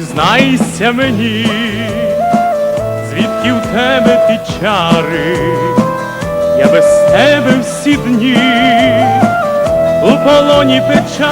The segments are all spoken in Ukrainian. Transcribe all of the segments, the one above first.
признайся мені, звідки в тебе ті чари, я без тебе всі дні у полоні печалі.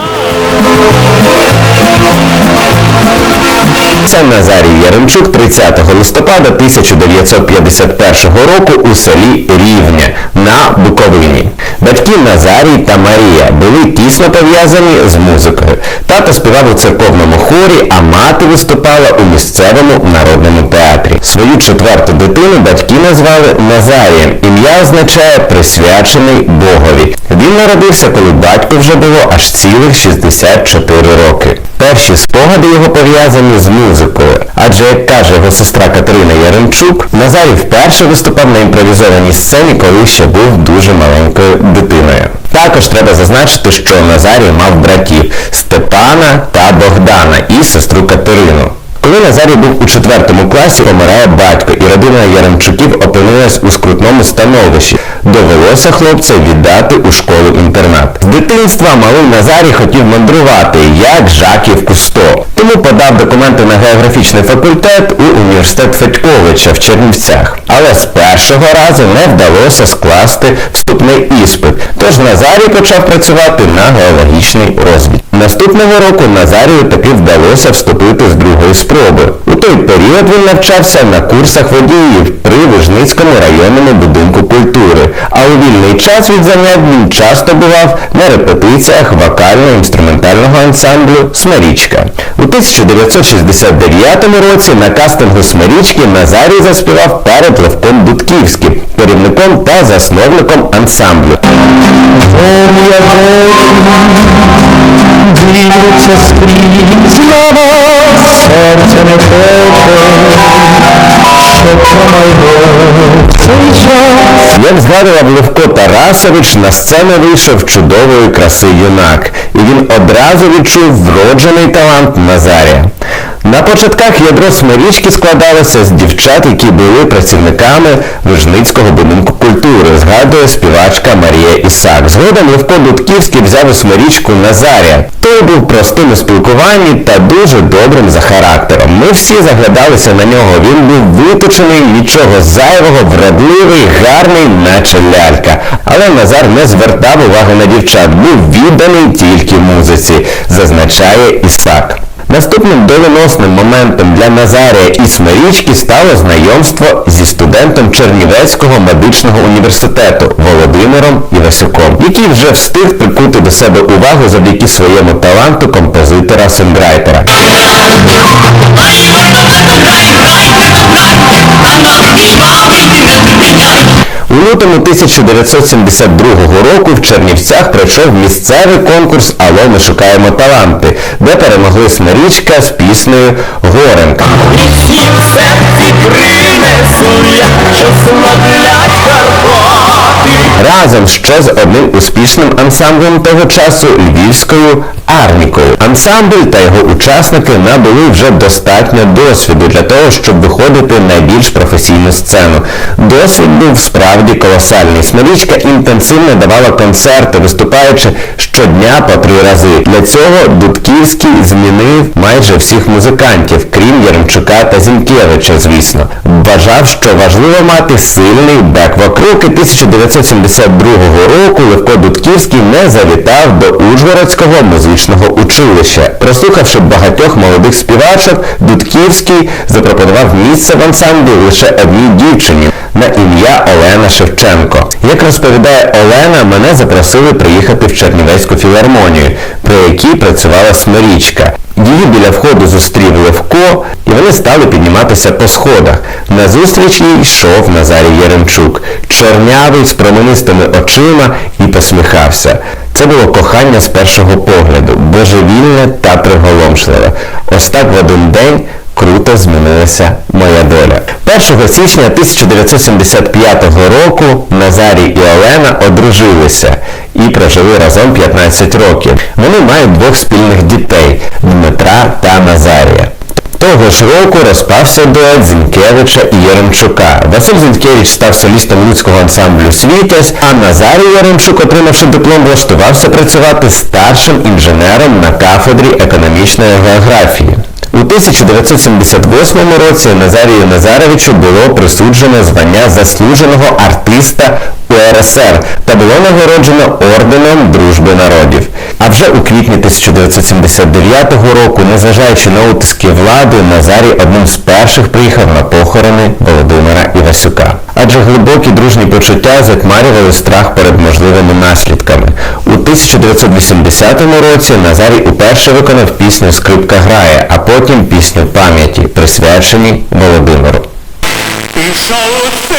Це Назарій Яремчук 30 листопада 1951 року у селі Рівне на Буковині. Батьки Назарій та Марія були тісно пов'язані з музикою. Тато співав у церковному хорі, а мати виступала у місцевому народному театрі. Свою четверту дитину батьки назвали Назарієм. Ім'я означає присвячений Богові. Він народився, коли батько вже було аж цілих 64 роки. Перші спогади його пов'язані з музикою, адже, як каже його сестра Катерина Яремчук, Назарій вперше виступав на імпровізованій сцені, коли ще був дуже маленькою дитиною. Також треба зазначити, що Назарій мав братів Степана та Богдана і сестру Катерину. Назарій був у четвертому класі, помирає батько, і родина Яремчуків опинилась у скрутному становищі. Довелося хлопця віддати у школу-інтернат. З дитинства малий Назарій хотів мандрувати, як Жаків Кусто. Тому подав документи на географічний факультет у університет Федьковича в Чернівцях. Але з першого разу не вдалося скласти вступний іспит, тож Назарій почав працювати на геологічний розвід. Наступного року Назарію таки вдалося вступити з другої спроби. У той період він навчався на курсах водіїв при Вижницькому районному будинку культури, а у вільний час від занять він часто бував на репетиціях вокально-інструментального ансамблю Смирічка. У 1969 році на кастингу Смирічки Назарій заспівав перед Левком Будківським, керівником та засновником ансамблю. Дивиться скрізь серце не хоче, щоб промайнув цей час. Як згадував Левко Тарасович, на сцену вийшов чудової краси юнак, і він одразу відчув вроджений талант Назарія. На початках ядро Смирічки складалося з дівчат, які були працівниками Вижницького будинку культури, згадує співачка Марія Ісак. Згодом Левко Дудківський взяв у Смирічку Назарія. Той був простим у спілкуванні та дуже добрим за характером. Ми всі заглядалися на нього. Він був виточений, нічого зайвого, вродливий, гарний, наче лялька. Але Назар не звертав уваги на дівчат, був відданий тільки музиці, зазначає Ісак. Наступним доленосним моментом для Назарія і Смирічки стало знайомство зі студентом Чернівецького медичного університету Володимиром Івасюком, який вже встиг прикути до себе увагу завдяки своєму таланту композитора-синграйтера. У лютому 1972 року в Чернівцях пройшов місцевий конкурс «Алло, ми шукаємо таланти», де перемогли Смирічка з піснею Горенка разом ще з одним успішним ансамблем того часу львівською арнікою. Ансамбль та його учасники набули вже достатньо досвіду для того, щоб виходити на більш професійну сцену. Досвід був справді колосальний. Смолічка інтенсивно давала концерти, виступаючи щодня по три рази. Для цього Дудківський змінив майже всіх музикантів, крім Яремчука та Зінкевича, звісно. Вважав, що важливо мати сильний бек-вокруг і 1970 1952 року Левко Дудківський не завітав до Ужгородського музичного училища. Прослухавши багатьох молодих співачок, Дудківський запропонував місце в ансамблі лише одній дівчині на ім'я Олена Шевченко. Як розповідає Олена, мене запросили приїхати в Чернівецьку філармонію, при якій працювала Смирічка. Її біля входу зустрів Левко, і вони стали підніматися по сходах. На зустріч їй йшов Назарій Яремчук, чорнявий з променистими очима і посміхався. Це було кохання з першого погляду, божевільне та приголомшливе. Ось так в один день круто змінилася моя доля. 1 січня 1975 року Назарій і Олена одружилися і прожили разом 15 років. Вони мають двох спільних дітей Дмитра та Назарія. Того ж року розпався дует Зінкевича і Яремчука. Василь Зінкевич став солістом Луцького ансамблю Світязь, а Назарій Яремчук, отримавши диплом, влаштувався працювати старшим інженером на кафедрі економічної географії. У У 1978 році Назарію Назаровичу було присуджено звання заслуженого артиста УРСР та було нагороджено орденом Дружби народів. А вже у квітні 1979 року, незважаючи на утиски влади, Назарій одним з перших приїхав на похорони Володимира Івасюка. Адже глибокі дружні почуття затьмарювали страх перед можливими наслідками. У 1980 році Назарій уперше виконав пісню Скрипка грає, а потім пісню пам'яті, присвячені Володимиру. Пішов у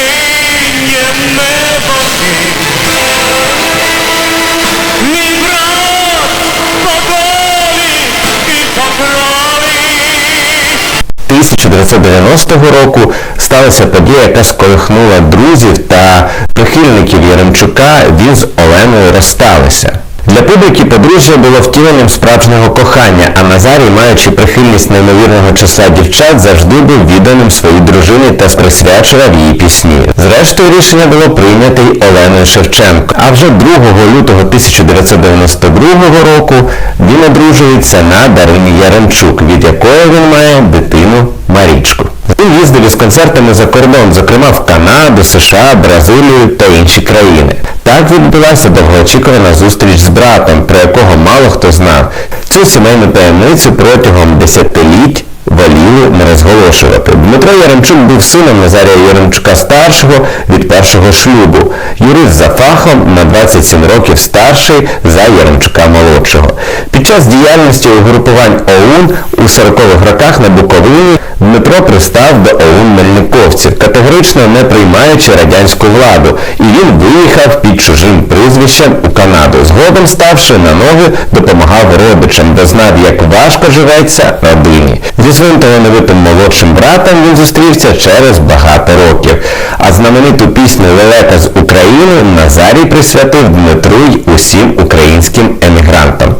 1990 року сталася подія, яка сколихнула друзів та прихильників Яремчука, він з Оленою розсталися. Для публіки подружжя було втіленням справжнього кохання, а Назарій, маючи прихильність неймовірного числа дівчат, завжди був відданим своїй дружині та присвячував її пісні. Зрештою, рішення було прийнято й Оленою Шевченко. А вже 2 лютого 1992 року він одружується на Дарині Яремчук, від якої він має дитину Марічку. Він їздив із концертами за кордон, зокрема в Канаду, США, Бразилію та інші країни. Так відбулася довгоочікувана зустріч з братом, про якого мало хто знав. Цю сімейну таємницю протягом десятиліть воліли не розголошувати. Дмитро Яремчук був сином Назарія Яремчука старшого від першого шлюбу. Юрист за фахом на 27 років старший за Яремчука молодшого. Під час діяльності угрупувань ОУН у 40-х роках на Буковині Дмитро пристав до ОУН Мельниковців, категорично не приймаючи радянську владу, і він виїхав під чужим прізвищем у Канаду. Згодом ставши на ноги, допомагав родичам, дознав, як важко живеться родині. Зі своїм талановитим молодшим братом він зустрівся через багато років. А знамениту пісню Лелека з України Назарій присвятив Дмитру й усім українським емігрантам.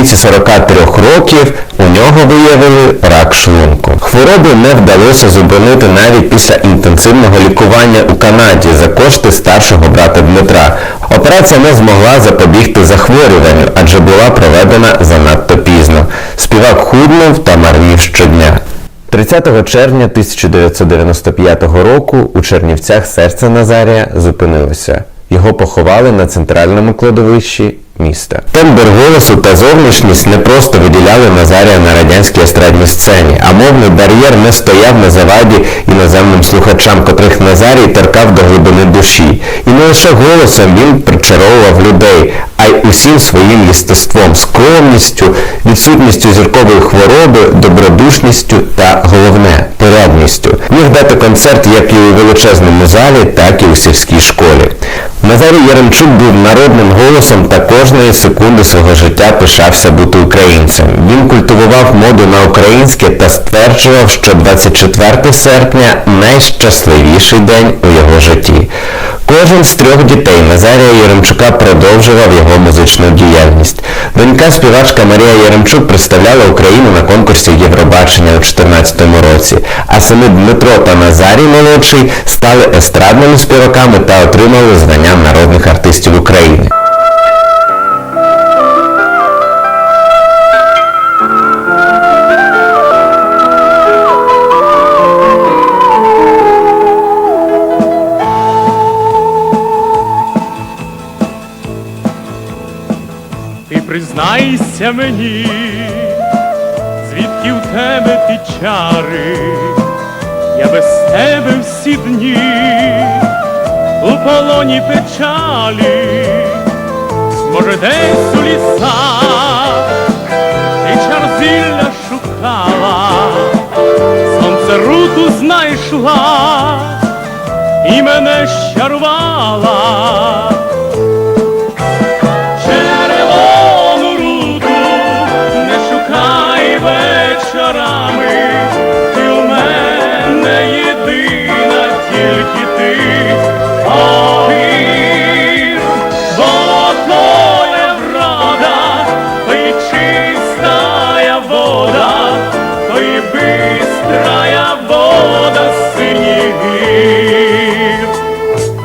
Віці 43 років у нього виявили рак шлунку. Хворобу не вдалося зупинити навіть після інтенсивного лікування у Канаді за кошти старшого брата Дмитра. Операція не змогла запобігти захворюванню, адже була проведена занадто пізно. Співак худнув та марнів щодня. 30 червня 1995 року у Чернівцях серце Назарія зупинилося. Його поховали на центральному кладовищі міста. Тембр голосу та зовнішність не просто виділяли Назарія на радянській естрадній сцені, а мовний бар'єр не стояв на заваді іноземним слухачам, котрих Назарій торкав до глибини душі. І не лише голосом він причаровував людей, а й усім своїм єстеством, скромністю, відсутністю зіркової хвороби, добродушністю та головне порядністю. Міг дати концерт як і у величезному залі, так і у сільській школі. Назарій Яремчук був народним голосом та кожної секунди свого життя пишався бути українцем. Він культивував моду на українське та стверджував, що 24 серпня найщасливіший день у його житті. Кожен з трьох дітей Назарія Яремчука продовжував його музичну діяльність. Донька співачка Марія Яремчук представляла Україну на конкурсі Євробачення у 2014 році, а сини Дмитро та Назарій молодший стали естрадними співаками та отримали звання народних артистів України. Признайся мені, тебе ті чари, я без тебе всі дні у полоні печалі, може десь у лісах ти чар зілля шукала, сонце руту знайшла і мене щарувала.